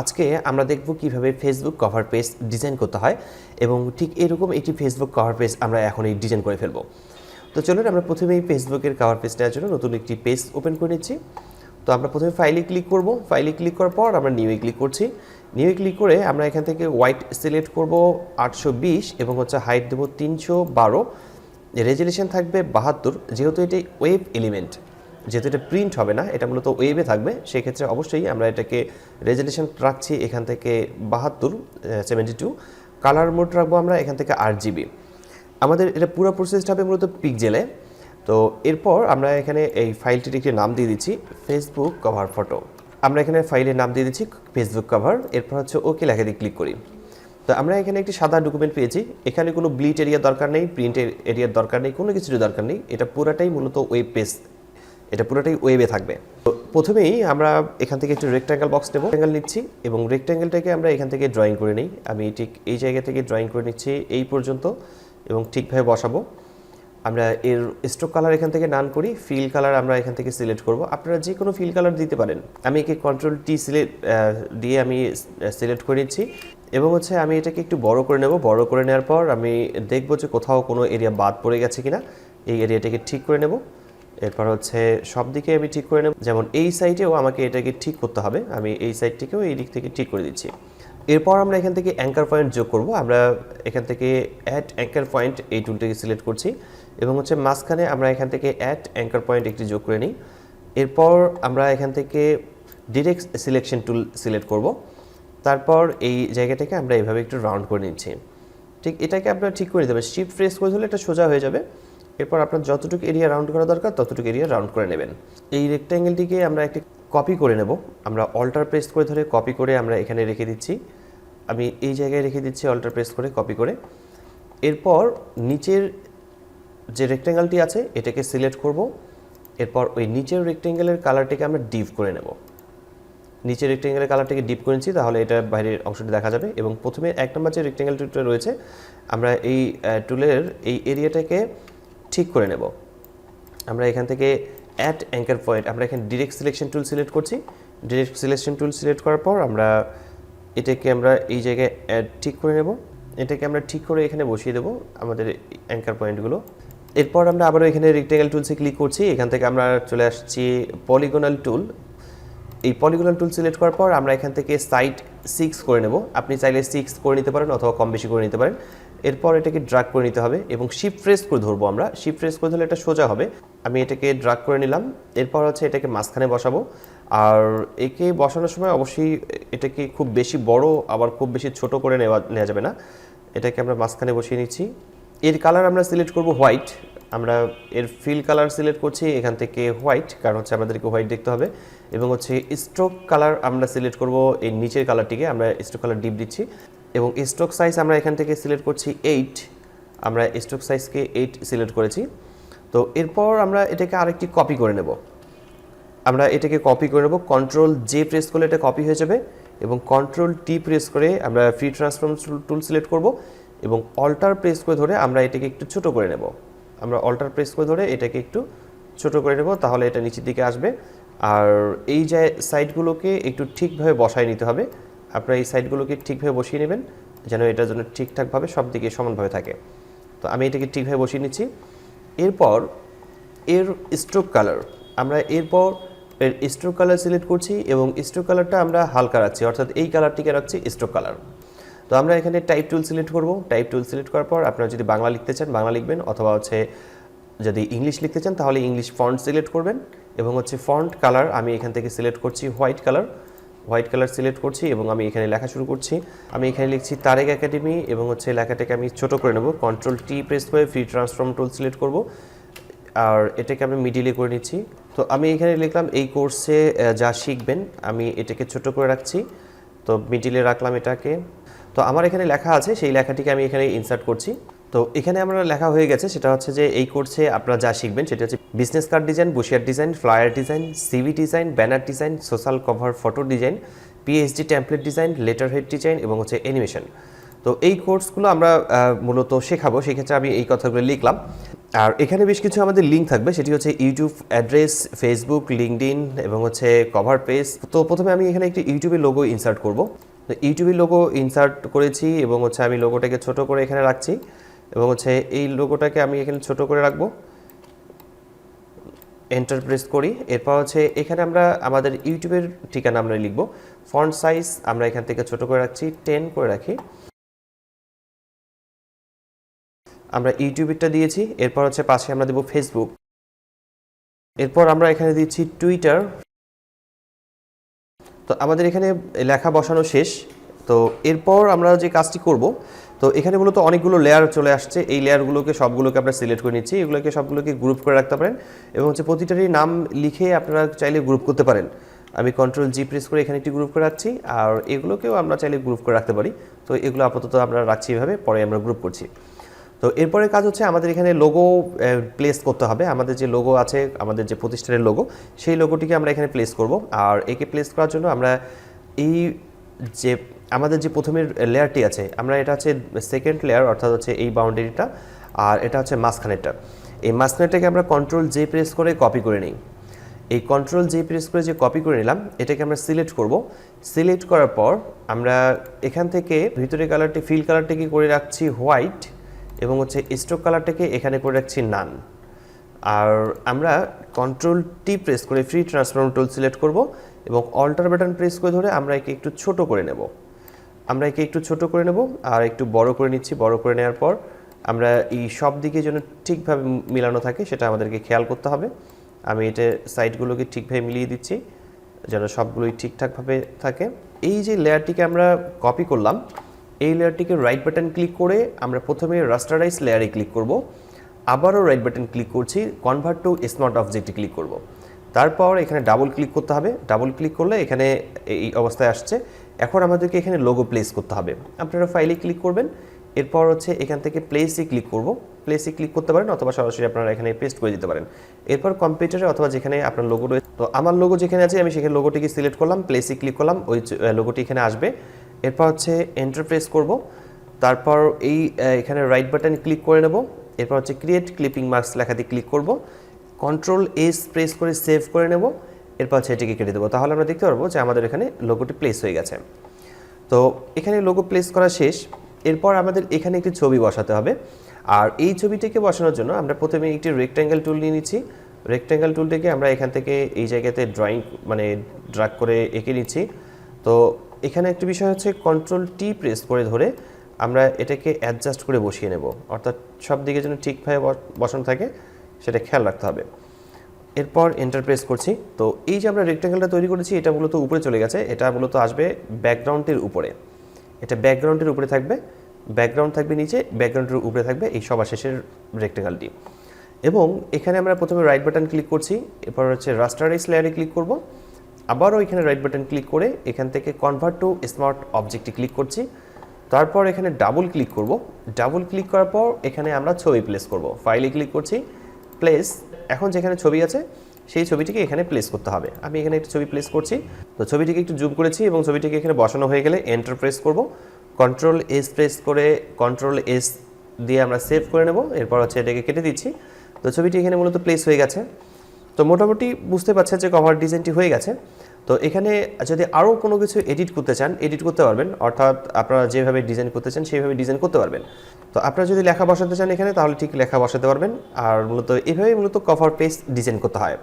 আজকে আমরা দেখব কীভাবে ফেসবুক কভার পেজ ডিজাইন করতে হয় এবং ঠিক এরকম একটি ফেসবুক কভার পেজ আমরা এখনই ডিজাইন করে ফেলব। তো চলুন আমরা প্রথমেই ফেসবুকের কভার পেজ নেওয়ার জন্য নতুন একটি পেজ ওপেন করে নিচ্ছি। তো আমরা প্রথমে ফাইলে ক্লিক করব। ফাইলে ক্লিক করার পর আমরা নিউয়ে ক্লিক করছি। নিউয়ে ক্লিক করে আমরা এখান থেকে হোয়াইট সিলেক্ট করব আটশো বিশ এবং হচ্ছে হাইট দেবো তিনশো বারো। রেজুলেশন থাকবে বাহাত্তর, যেহেতু এটি ওয়েব এলিমেন্ট যেহেতু এটা প্রিন্ট হবে না, এটা মূলত ওয়েবে থাকবে, সেক্ষেত্রে অবশ্যই আমরা এটাকে রেজুলেশন রাখছি এখান থেকে বাহাত্তর সেভেন্টি টু কালার মোড রাখব আমরা এখান থেকে আট জিবি আমাদের এটা পুরো প্রসেসটা হবে মূলত পিকজেলে তো এরপর আমরা এখানে এই ফাইলটির একটি নাম দিয়ে দিচ্ছি ফেসবুক কভার ফটো আমরা এখানে ফাইলের নাম দিয়ে দিচ্ছি ফেসবুক কভার এরপর হচ্ছে ওকে লেখা দিয়ে ক্লিক করি। তো আমরা এখানে একটি সাদা ডকুমেন্ট পেয়েছি, এখানে কোনো ব্লিট এরিয়া দরকার নেই প্রিন্ট এরিয়ার দরকার নেই, কোনো কিছুর দরকার নেই, এটা পুরাটাই মূলত ওয়েব পেজ এটা পুরোটাই ওয়েবে থাকবে। তো প্রথমেই আমরা এখান থেকে একটু রেক্ট্যাঙ্গেল বক্স নেব। রেক্ট্যাঙ্গেল নিচ্ছি এবং রেক্ট্যাঙ্গেলটাকে আমরা এখান থেকে ড্রয়িং করে নিই। আমি ঠিক এই জায়গা থেকে ড্রয়িং করে নিচ্ছি এই পর্যন্ত এবং ঠিকভাবে বসাবো। আমরা এর স্ট্রোক কালার এখান থেকে নান করি ফিল কালার আমরা এখান থেকে সিলেক্ট করব। আপনারা যে কোনো ফিল কালার দিতে পারেন। আমি একে কন্ট্রোল টি সিলেক্ট দিয়ে আমি সিলেক্ট করে নিচ্ছি। এবং হচ্ছে আমি এটাকে একটু বড় করে নেব। বড় করে নেওয়ার পর আমি দেখব যে কোথাও কোনো এরিয়া বাদ পড়ে গেছে কিনা। এই এরিয়াটাকে ঠিক করে নেব। এরপর হচ্ছে সব দিকে আমি ঠিক করে নেব। যেমন এই সাইডেও আমাকে এটাকে ঠিক করতে হবে। আমি এই সাইডটিকেও এই দিক থেকে ঠিক করে দিচ্ছি। এরপর আমরা এখান থেকে অ্যাঙ্কার পয়েন্ট যোগ করব। আমরা এখান থেকে অ্যাড অ্যাঙ্কার পয়েন্ট এই টুলটাকে সিলেক্ট করছি এবং হচ্ছে মাঝখানে আমরা এখান থেকে অ্যাট অ্যাঙ্কার পয়েন্ট একটি যোগ করে নিই। এরপর আমরা এখান থেকে ডিরেক্ট সিলেকশন টুল সিলেক্ট করব। তারপর এই জায়গাটাকে আমরা এভাবে একটু রাউন্ড করে নিচ্ছি। ঠিক এটাকে আপনারা ঠিক করে দেবেন শিফট প্রেস করে ধরলে এটা সোজা হয়ে যাবে। এরপর আপনার যতটুকু এরিয়া রাউন্ড করা দরকার, ততটুকু এরিয়া রাউন্ড করে নেবেন। এই রেক্ট্যাঙ্গেলটিকে আমরা একটি কপি করে নেব। আমরা অল্টার প্রেস করে ধরে কপি করে আমরা এখানে রেখে দিচ্ছি। আমি এই জায়গায় রেখে দিচ্ছি অল্টার প্রেস করে কপি করে। এরপর নিচের যে রেক্ট্যাঙ্গেলটি আছে, এটাকে সিলেক্ট করব। এরপর ওই নিচের রেক্ট্যাঙ্গেলের কালারটিকে আমরা ডিপ করে নেব। নিচের রেক্ট্যাঙ্গেলের কালারটিকে ডিপ করে নিচ্ছি, তাহলে এটা বাইরের অংশটি দেখা যাবে। এবং প্রথমে এক নম্বর যে রেক্ট্যাঙ্গেল টুলটা রয়েছে, আমরা এই টুলের এই এরিয়াটাকে ঠিক করে নেব। আমরা এখান থেকে অ্যাট অ্যাঙ্কার পয়েন্ট আমরা এখানে ডিরেক্ট সিলেকশন টুল সিলেক্ট করছি। ডিরেক্ট সিলেকশন টুল সিলেক্ট করার পর আমরা এটাকে আমরা এই জায়গায় অ্যাড ঠিক করে নেব। এটাকে আমরা ঠিক করে এখানে বসিয়ে দেবো আমাদের অ্যাঙ্কার পয়েন্টগুলো এরপর আমরা আবারও এখানে রেক্টেঙ্গেল টুলসে ক্লিক করছি। এখান থেকে আমরা চলে আসছি পলিগোনাল টুল এই পলিগোনাল টুল সিলেক্ট করার পর আমরা এখান থেকে সাইট সিক্স করে নেব। আপনি চাইলে সিক্স করে নিতে পারেন অথবা কম বেশি করে নিতে পারেন। এরপর এটাকে ড্রাগ করে নিতে হবে এবং শিপ ফ্রেস করে ধরবো আমরা। শিপ ফ্রেস করে ধরলে এটা সোজা হবে। আমি এটাকে ড্রাগ করে নিলাম। এরপর হচ্ছে এটাকে মাঝখানে বসাবো। আর একে বসানোর সময় অবশ্যই এটাকে খুব বেশি বড়, আবার খুব বেশি ছোট করে নেওয়া নেওয়া যাবে না। এটাকে আমরা মাঝখানে বসিয়ে নিচ্ছি। এর কালার আমরা সিলেক্ট করব হোয়াইট আমরা এর ফিল কালার সিলেক্ট করছি, এখান থেকে হোয়াইট কারণ হচ্ছে আমাদেরকে হোয়াইট দেখতে হবে। এবং হচ্ছে স্ট্রোক কালার আমরা সিলেক্ট করব, এই নিচের কালারটিকে আমরা স্ট্রোক কালার ডিপ দিচ্ছি। এবং স্ট্রোক সাইজ আমরা এখান থেকে সিলেক্ট করছি এইট আমরা স্ট্রোক সাইজকে এইট সিলেক্ট করেছি। তো এরপর আমরা এটাকে আরেকটি কপি করে নেব। আমরা এটাকে কপি করে নেব কন্ট্রোল জে প্রেস করলে এটা কপি হয়ে যাবে এবং কন্ট্রোল টি প্রেস করে আমরা ফ্রি ট্রান্সফর্ম টুল সিলেক্ট করব এবং অল্টার প্রেস করে ধরে আমরা এটাকে একটু ছোট করে নেব। আমরা অল্টার প্রেস করে ধরে এটাকে একটু ছোট করে নেব, তাহলে এটা নিচের দিকে আসবে। আর এই যে সাইডগুলোকে একটু ঠিকভাবে বসায় নিতে হবে, আপনারা এই সাইডগুলোকে ঠিকভাবে বসিয়ে নেবেন, যেন এটার জন্য ঠিকঠাকভাবে সব দিকে সমানভাবে থাকে। তো আমি এটাকে ঠিকভাবে বসিয়ে নিচ্ছি। এরপর এর স্ট্রোক কালার আমরা এরপর এর স্ট্রোক কালার সিলেক্ট করছি এবং স্ট্রোক কালারটা আমরা হালকা রাখছি, অর্থাৎ এই কালারটিকে রাখছি স্ট্রোক কালার তো আমরা এখানে টাইপ টুল সিলেক্ট করব। টাইপ টুল সিলেক্ট করার পর আপনারা যদি বাংলা লিখতে চান, বাংলা লিখবেন অথবা হচ্ছে যদি ইংলিশ লিখতে চান, তাহলে ইংলিশ ফন্ট সিলেক্ট করবেন এবং হচ্ছে ফন্ট কালার আমি এখান থেকে সিলেক্ট করছি white colour white colour select করছি এবং আমি এখানে লেখা শুরু করছি। আমি এখানে লিখছি তারেক একাডেমি এবং হচ্ছে লেখাটাকে আমি ছোট করে নেব। কন্ট্রোল টি প্রেস করে ফ্রি ট্রান্সফর্ম টুল সিলেক্ট করব। আর এটাকে আমি মিডিলে করে নিচ্ছি। তো আমি এখানে লিখলাম এই কোর্সে যা শিখবেন, আমি এটাকে ছোট করে রাখছি। তো মিডিলে রাখলাম এটাকে। তো আমার এখানে লেখা আছে, সেই লেখাটিকে আমি এখানে ইনসার্ট করছি। তো এখানে আমরা লেখা হয়ে গেছে, সেটা হচ্ছে যে এই কোর্সে আপনারা যা শিখবেন সেটা হচ্ছে বিজনেস কার্ড ডিজাইন বসিয়ার design flyer design CV design banner design social cover photo design PhD template design letterhead design এবং হচ্ছে অ্যানিমেশন তো এই কোর্সগুলো আমরা মূলত শেখাবো সেক্ষেত্রে আমি এই কথাগুলো লিখলাম। আর এখানে বেশ কিছু আমাদের লিঙ্ক থাকবে, সেটি হচ্ছে ইউটিউব অ্যাড্রেস ফেসবুক লিঙ্কডইন এবং হচ্ছে কভার পেজ তো প্রথমে আমি এখানে একটি ইউটিউবের লোগো ইনসার্ট করব। ইউটিউবের লোগো ইনসার্ট করেছি এবং হচ্ছে আমি লোগোটাকে ছোট করে এখানে রাখছি এবং হচ্ছে এই লোগোটাকে আমি এখানে ছোট করে রাখব। এন্টার প্রেস করি। এরপর হচ্ছে এখানে আমরা আমাদের ইউটিউবের ঠিকানা আমরা লিখব। ফন্ট সাইজ আমরা এখান থেকে ছোট করে রাখছি টেন করে রাখি। আমরা ইউটিউবেরটা দিয়েছি। এরপর হচ্ছে পাশে আমরা দেব ফেসবুক এরপর আমরা এখানে দিচ্ছি টুইটার তো আমাদের এখানে লেখা বসানো শেষ। তো এরপর আমরা যে কাজটি করব, তো এখানে মূলত অনেকগুলো লেয়ার চলে আসছে। এই লেয়ারগুলোকে সবগুলোকে আমরা সিলেক্ট করে নিচ্ছি। এগুলোকে সবগুলোকে গ্রুপ করে রাখতে পারেন এবং হচ্ছে প্রতিটারই নাম লিখে আপনারা চাইলে গ্রুপ করতে পারেন। আমি কন্ট্রোল জি প্রেস করে এখানে একটি গ্রুপ করে রাখছি আর এগুলোকেও আমরা চাইলে গ্রুপ করে রাখতে পারি। তো এগুলো আপাতত আমরা রাখছি এভাবে, পরে আমরা গ্রুপ করছি। তো এরপরে কাজ হচ্ছে আমাদের এখানে লোগো প্লেস করতে হবে। আমাদের যে লোগো আছে, আমাদের যে প্রতিষ্ঠানের লোগো সেই লোগোটিকে আমরা এখানে প্লেস করব। আর একে প্লেস করার জন্য আমরা এই যে, আমাদের যে প্রথমের লেয়ারটি আছে, আমরা এটা হচ্ছে সেকেন্ড লেয়ার অর্থাৎ হচ্ছে এই বাউন্ডারিটা আর এটা হচ্ছে মাঝখানেরটা। এই মাঝখানেরটাকে আমরা কন্ট্রোল জে প্রেস করে কপি করে নিই। এই কন্ট্রোল জে প্রেস করে যে কপি করে নিলাম, এটাকে আমরা সিলেক্ট করব। সিলেক্ট করার পর আমরা এখান থেকে ভিতরে কালারটি ফিল কালারটিকে করে রাখছি হোয়াইট এবং হচ্ছে স্ট্রোক কালারটাকে এখানে করে রাখছি নান আর আমরা কন্ট্রোল টি প্রেস করে ফ্রি ট্রান্সফর্ম টুল সিলেক্ট করব এবং অল্টার বাটন প্রেস করে ধরে আমরা একে একটু ছোট করে নেব। আমরা একে একটু ছোট করে নেব আর একটু বড় করে নিচ্ছি। বড় করে নেওয়ার পর আমরা এই সব দিকে যেন ঠিকভাবে মিলানো থাকে সেটা আমাদেরকে খেয়াল করতে হবে। আমি এটা সাইডগুলোকে ঠিকভাবে মিলিয়ে দিচ্ছি যেন সবগুলোই ঠিকঠাকভাবে থাকে। এই যে লেয়ারটিকে আমরা কপি করলাম এই লেয়ারটিকে রাইট বাটন ক্লিক করে আমরা প্রথমে রাস্টারাইজ লেয়ারে ক্লিক করব। আবারও রাইট বাটন ক্লিক করছি কনভার্ট টু স্মার্ট অবজেক্টে ক্লিক করব। তারপর এখানে ডাবল ক্লিক করতে হবে। ডাবল ক্লিক করলে এখানে এই অবস্থায় আসছে। এখন আমাদেরকে এখানে লোগো প্লেস করতে হবে। আপনারা ফাইলে ক্লিক করবেন। এরপর হচ্ছে এখান থেকে প্লেসে ক্লিক করব। প্লেসে ক্লিক করতে পারেন অথবা সরাসরি আপনারা এখানে পেস্ট করে দিতে পারেন। এরপর কম্পিউটারে অথবা যেখানে আপনার লোগো রয়েছে, তো আমার লোগো যেখানে আছে, আমি সেখানে লোগোটিকে সিলেক্ট করলাম প্লেসে ক্লিক করলাম, ওই লোগোটি এখানে আসবে। এরপর হচ্ছে এন্টার প্রেস করব। তারপর এই এখানে রাইট বাটন ক্লিক করে নেব। এরপর হচ্ছে ক্রিয়েট ক্লিপিং মার্কস লেখাতে ক্লিক করব। কন্ট্রোল এস প্রেস করে সেভ করে নেব। এরপর হচ্ছে এটিকে কেটে দেবো। তাহলে আমরা দেখতে পারব যে আমাদের এখানে লোগোটি প্লেস হয়ে গেছে। তো এখানে লোগো প্লেস করা শেষ। এরপর আমাদের এখানে একটি ছবি বসাতে হবে। আর এই ছবিটিকে বসানোর জন্য আমরা প্রথমে একটি রেক্ট্যাঙ্গেল টুল নিয়ে নিচ্ছি। রেক্ট্যাঙ্গেল টুলটিকে আমরা এখান থেকে এই জায়গাতে ড্রয়িং মানে ড্রাগ করে এঁকে নিচ্ছি। তো এখানে একটি বিষয় হচ্ছে কন্ট্রোল টি প্রেস করে ধরে আমরা এটাকে অ্যাডজাস্ট করে বসিয়ে নেব। অর্থাৎ সব দিকে যেন ঠিকভাবে বস- বসানো থাকে, সেটা খেয়াল রাখতে হবে। এরপর এন্টার প্রেস করছি। তো এই যে আমরা রেক্ট্যাঙ্গেলটা তৈরি করেছি, এটা মূলত উপরে চলে গেছে। এটা মূলত আসবে ব্যাকগ্রাউন্ডের উপরে। এটা ব্যাকগ্রাউন্ডের উপরে থাকবে। ব্যাকগ্রাউন্ড থাকবে নিচে ব্যাকগ্রাউন্ডের উপরে থাকবে এই সবার শেষের রেক্ট্যাঙ্গেলটি এবং এখানে আমরা প্রথমে রাইট বাটন ক্লিক করছি। এরপর হচ্ছে রাস্টারাইজ লেয়ারে ক্লিক করব। আবারও এখানে রাইট বাটন ক্লিক করে এখান থেকে কনভার্ট টু স্মার্ট অবজেক্টে ক্লিক করছি। তারপর এখানে ডাবল ক্লিক করব। ডাবল ক্লিক করার পর এখানে আমরা ছবি প্লেস করব। ফাইলে ক্লিক করছি। প্লেস এখন যেখানে ছবি আছে, সেই ছবিটিকে এখানে প্লেস করতে হবে। আমি এখানে একটি ছবি প্লেস করছি। তো ছবিটিকে একটু জুম করেছি এবং ছবিটিকে এখানে বসানো হয়ে গেলে এন্টার প্রেস করব। কন্ট্রোল এস প্রেস করে কন্ট্রোল এস দিয়ে আমরা সেভ করে নেব। এরপর হচ্ছে এটাকে কেটে দিচ্ছি। তো ছবিটি এখানে মূলত প্লেস হয়ে গেছে। তো মোটামুটি বুঝতে পারছেন যে কভার ডিজাইনটি হয়ে গেছে। তো এখানে যদি আরও কোনো কিছু এডিট করতে চান এডিট করতে পারবেন। অর্থাৎ আপনারা যেভাবে ডিজাইন করতে চান, সেইভাবে ডিজাইন করতে পারবেন। তো আপনারা যদি লেখা বসাতে চান এখানে, তাহলে ঠিক লেখা বসাতে পারবেন। আর মূলত এভাবেই মূলত কভার পেজ ডিজাইন করতে হয়।